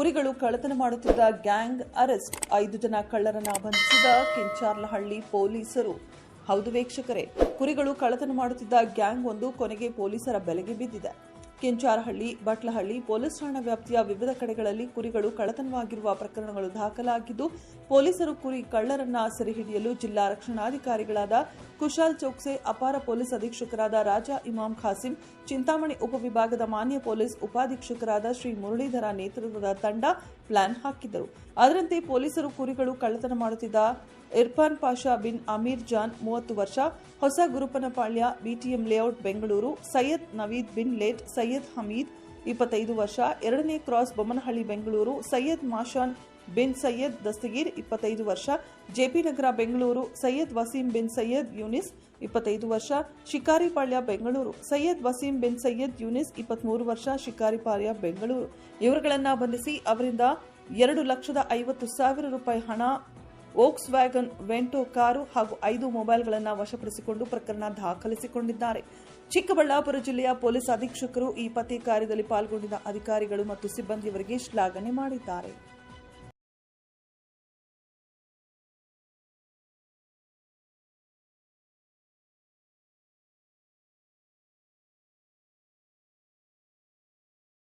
ಕುರಿಗಳು ಕಳ್ಳತನ ಮಾಡುತ್ತಿದ್ದ ಗ್ಯಾಂಗ್ ಅರೆಸ್ಟ್. ಐದು ಜನ ಕಳ್ಳರನ್ನ ಬಂಧಿಸಿದ ಕೆಂಚಾರ್ಲಹಳ್ಳಿ ಪೊಲೀಸರು. ಹೌದು ವೀಕ್ಷಕರೇ, ಕುರಿಗಳು ಕಳ್ಳತನ ಮಾಡುತ್ತಿದ್ದ ಗ್ಯಾಂಗ್ ಒಂದು ಕೊನೆಗೆ ಪೊಲೀಸರ ಬೆಲೆಗೆ ಬಿದ್ದಿದೆ. ಕೆಂಚಾರಹಳ್ಳಿ, ಬಟ್ಲಹಳ್ಳಿ ಪೊಲೀಸ್ ಠಾಣಾ ವ್ಯಾಪ್ತಿಯ ವಿವಿಧ ಕಡೆಗಳಲ್ಲಿ ಕುರಿಗಳು ಕಳತನವಾಗಿರುವ ಪ್ರಕರಣಗಳು ದಾಖಲಾಗಿದ್ದು, ಪೊಲೀಸರು ಕುರಿ ಕಳ್ಳರನ್ನ ಸೆರೆಹಿಡಿಯಲು ಜಿಲ್ಲಾ ರಕ್ಷಣಾಧಿಕಾರಿಗಳಾದ ಕುಶಾಲ್ ಚೌಕ್ಸೆ, ಅಪಾರ ಪೊಲೀಸ್ ಅಧೀಕ್ಷಕರಾದ ರಾಜಾ ಇಮಾಮ್ ಖಾಸಿಂ, ಚಿಂತಾಮಣಿ ಉಪವಿಭಾಗದ ಮಾನ್ಯ ಪೊಲೀಸ್ ಉಪಾಧೀಕ್ಷಕರಾದ ಶ್ರೀ ಮುರಳೀಧರ ನೇತೃತ್ವದ ತಂಡ ಪ್ಲಾನ್ ಹಾಕಿದ್ದರು. ಅದರಂತೆ ಪೊಲೀಸರು ಕುರಿಗಳು ಕಳ್ಳತನ ಮಾಡುತ್ತಿದ್ದ ಇರ್ಫಾನ್ ಪಾಷಾ ಬಿನ್ ಅಮೀರ್ ಜಾನ್, ಮೂವತ್ತು ವರ್ಷ, ಹೊಸ ಗುರುಪನಪಾಳ್ಯ, ಬಿಟಿಎಂ ಲೇಔಟ್, ಬೆಂಗಳೂರು, ಸೈಯದ್ ನವೀದ್ ಬಿನ್ ಲೇಟ್ ಸೈಯದ್ ಹಮೀದ್, ಇಪ್ಪತ್ತೈದು ವರ್ಷ, ಎರಡನೇ ಕ್ರಾಸ್ ಬೊಮ್ಮನಹಳ್ಳಿ, ಬೆಂಗಳೂರು, ಸೈಯದ್ ಮಾಷಾನ್ ಬಿನ್ ಸೈಯದ್ ದಸ್ತಗೀರ್, ಇಪ್ಪತ್ತೈದು ವರ್ಷ, ಜೆಪಿ ನಗರ, ಬೆಂಗಳೂರು, ಸೈಯದ್ ವಸೀಂ ಬಿನ್ ಸೈಯದ್ ಯೂನಿಸ್, ಇಪ್ಪತ್ತೈದು ವರ್ಷ, ಶಿಕಾರಿಪಾಳ್ಯ, ಬೆಂಗಳೂರು, ಸೈಯದ್ ವಸೀಂ ಬಿನ್ ಸೈಯದ್ ಯೂನಿಸ್, ಇಪ್ಪತ್ಮೂರು ವರ್ಷ, ಶಿಕಾರಿಪಾಳ್ಯ, ಬೆಂಗಳೂರು. ಇವರುಗಳನ್ನು ಬಂಧಿಸಿ ಅವರಿಂದ ಎರಡು ಲಕ್ಷದ ಐವತ್ತು ಸಾವಿರ ರೂಪಾಯಿ ಹಣ ವೋಕ್ಸ್ ವ್ಯಾಗನ್ ವೆಂಟೋ ಕಾರು ಹಾಗೂ ಐದು ಮೊಬೈಲ್ಗಳನ್ನು ವಶಪಡಿಸಿಕೊಂಡು ಪ್ರಕರಣ ದಾಖಲಿಸಿಕೊಂಡಿದ್ದಾರೆ. ಚಿಕ್ಕಬಳ್ಳಾಪುರ ಜಿಲ್ಲೆಯ ಪೊಲೀಸ್ ಅಧೀಕ್ಷಕರು ಈ ಪತ್ತೆ ಕಾರ್ಯದಲ್ಲಿ ಪಾಲ್ಗೊಂಡಿದ್ದ ಅಧಿಕಾರಿಗಳು ಮತ್ತು ಸಿಬ್ಬಂದಿಯವರಿಗೆ ಶ್ಲಾಘನೆ ಮಾಡಿದ್ದಾರೆ.